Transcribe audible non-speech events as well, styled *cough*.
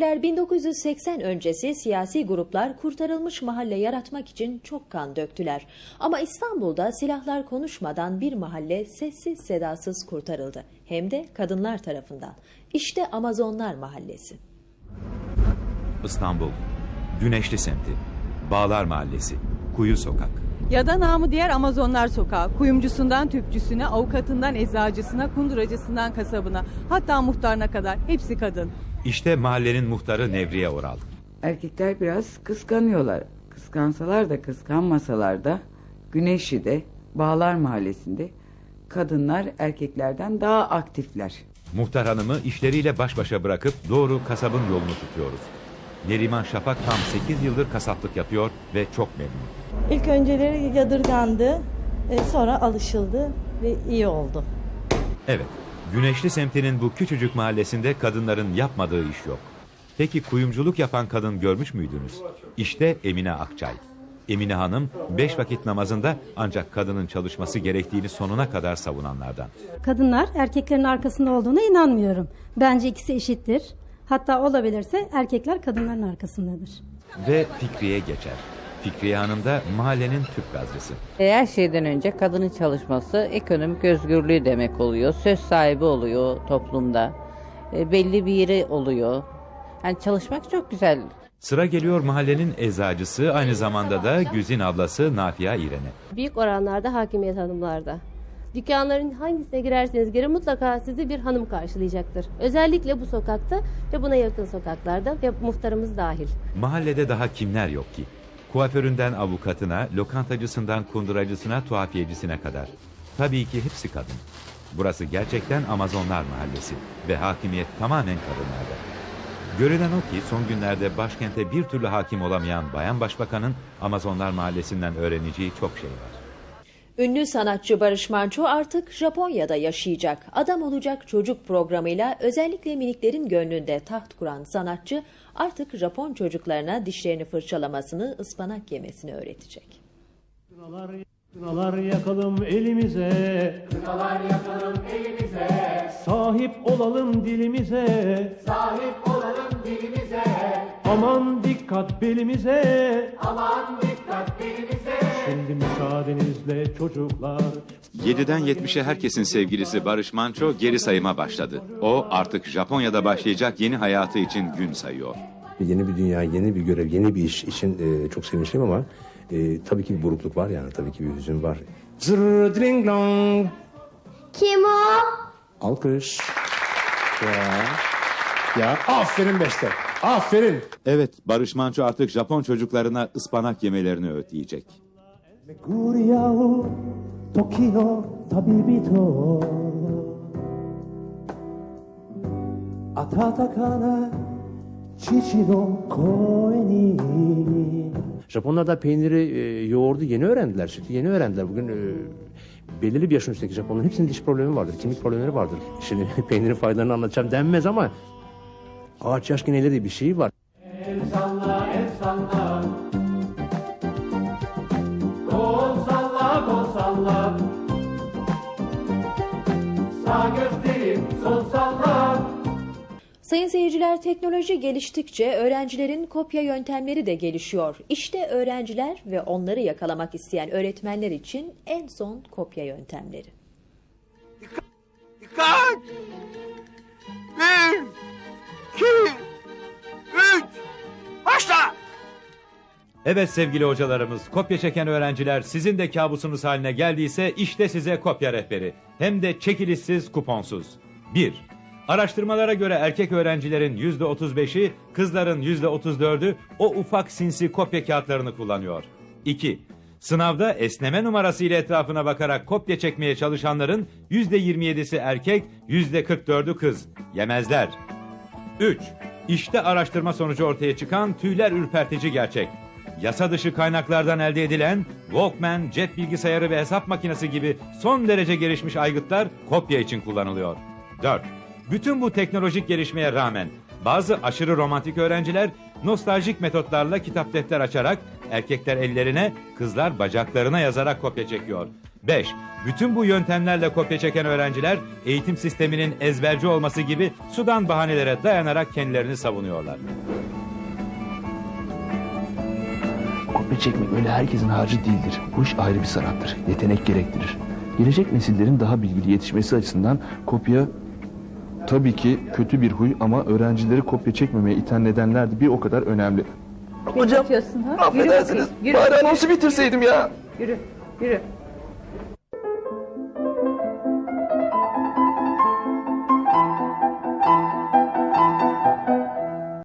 1980 öncesi siyasi gruplar kurtarılmış mahalle yaratmak için çok kan döktüler. Ama İstanbul'da silahlar konuşmadan bir mahalle sessiz sedasız kurtarıldı. Hem de kadınlar tarafından. İşte Amazonlar Mahallesi. İstanbul, Güneşli semti, Bağlar Mahallesi, Kuyu Sokak. Ya da namı diğer Amazonlar Sokağı. Kuyumcusundan tüpçüsüne, avukatından eczacısına, kunduracısından kasabına, hatta muhtarına kadar hepsi kadın. İşte mahallenin muhtarı Nevriye Oral. Erkekler biraz kıskanıyorlar. Kıskansalar da kıskanmasalar da Güneşli'de, Bağlar Mahallesi'nde kadınlar erkeklerden daha aktifler. Muhtar hanımı işleriyle baş başa bırakıp doğru kasabın yolunu tutuyoruz. Neriman Şafak tam 8 yıldır kasaplık yapıyor ve çok memnun. İlk önceleri yadırgandı, e, sonra alışıldı ve iyi oldu. Evet, Güneşli semtinin bu küçücük mahallesinde kadınların yapmadığı iş yok. Peki kuyumculuk yapan kadın görmüş müydünüz? İşte Emine Akçay. Emine Hanım beş vakit namazında ancak kadının çalışması gerektiğini sonuna kadar savunanlardan. Kadınlar erkeklerin arkasında olduğuna inanmıyorum. Bence ikisi eşittir. Hatta olabilirse erkekler kadınların arkasındadır. Ve Fikriye geçer. Fikriye Hanım da mahallenin tüp gazcısı. Her şeyden önce kadının çalışması ekonomik özgürlüğü demek oluyor. Söz sahibi oluyor toplumda. E, belli bir yeri oluyor. Yani çalışmak çok güzel. Sıra geliyor mahallenin eczacısı aynı zamanda da Güzin ablası Nafia İren'e. Büyük oranlarda hakimiyet hanımlarda. Dükkanların hangisine girerseniz girin mutlaka sizi bir hanım karşılayacaktır. Özellikle bu sokakta ve buna yakın sokaklarda ve muhtarımız dahil. Mahallede daha kimler yok ki? Kuaföründen avukatına, lokantacısından kunduracısına, tuhafiyecisine kadar. Tabii ki hepsi kadın. Burası gerçekten Amazonlar Mahallesi ve hakimiyet tamamen kadınlarda. Görünen o ki son günlerde başkente bir türlü hakim olamayan Bayan Başbakan'ın Amazonlar Mahallesi'nden öğreneceği çok şey var. Ünlü sanatçı Barış Manço artık Japonya'da yaşayacak. Adam olacak çocuk programıyla özellikle miniklerin gönlünde taht kuran sanatçı artık Japon çocuklarına dişlerini fırçalamasını, ıspanak yemesini öğretecek. Kınalar, kınalar yakalım elimize. Kınalar yakalım elimize. Sahip olalım dilimize. Sahip olalım dilimize. Aman dikkat belimize. Aman dikkat belimize. Şimdi müsaadenizle çocuklar. 7'den 70'e herkesin sevgilisi Barış Manço geri sayıma başladı. O artık Japonya'da başlayacak yeni hayatı için gün sayıyor. Yeni bir dünya, yeni bir görev, yeni bir iş için e, çok sevinçliyim ama e, tabii ki bir burukluk var yani tabii ki bir hüzün var. Zırr dong. Kim o? Alkış. Ya. Ya aferin Beste. Aferin. Evet, Barış Manço artık Japon çocuklarına ıspanak yemelerini öğütleyecek. Japonlarda peyniri, e, yoğurdu yeni öğrendiler. Çünkü yeni öğrendiler. Bugün e, belirli bir yaşın üstteki Japonların hepsinin diş problemi vardır, kimlik problemleri vardır. Şimdi *laughs* peynirin faydalarını anlatacağım denmez ama ağaç yaş neleri bir şey var. El salla, el salla. Sayın seyirciler teknoloji geliştikçe öğrencilerin kopya yöntemleri de gelişiyor. İşte öğrenciler ve onları yakalamak isteyen öğretmenler için en son kopya yöntemleri. Dikkat! Bir, iki, üç, başla! Evet sevgili hocalarımız, kopya çeken öğrenciler sizin de kabusunuz haline geldiyse işte size kopya rehberi. Hem de çekilişsiz, kuponsuz. 1. Araştırmalara göre erkek öğrencilerin %35'i, kızların %34'ü o ufak sinsi kopya kağıtlarını kullanıyor. 2. Sınavda esneme numarası ile etrafına bakarak kopya çekmeye çalışanların %27'si erkek, %44'ü kız. Yemezler. 3. İşte araştırma sonucu ortaya çıkan tüyler ürpertici gerçek. Yasa dışı kaynaklardan elde edilen Walkman, cep bilgisayarı ve hesap makinesi gibi son derece gelişmiş aygıtlar kopya için kullanılıyor. 4. Bütün bu teknolojik gelişmeye rağmen bazı aşırı romantik öğrenciler nostaljik metotlarla kitap defter açarak erkekler ellerine, kızlar bacaklarına yazarak kopya çekiyor. 5. Bütün bu yöntemlerle kopya çeken öğrenciler eğitim sisteminin ezberci olması gibi sudan bahanelere dayanarak kendilerini savunuyorlar. Kopya çekmek öyle herkesin harcı değildir. Bu iş ayrı bir sanattır. Yetenek gerektirir. Gelecek nesillerin daha bilgili yetişmesi açısından kopya tabii ki kötü bir huy ama öğrencileri kopya çekmemeye iten nedenler de bir o kadar önemli. Hocam affedersiniz. Bari anonsu bitirseydim ya. Yürü, yürü.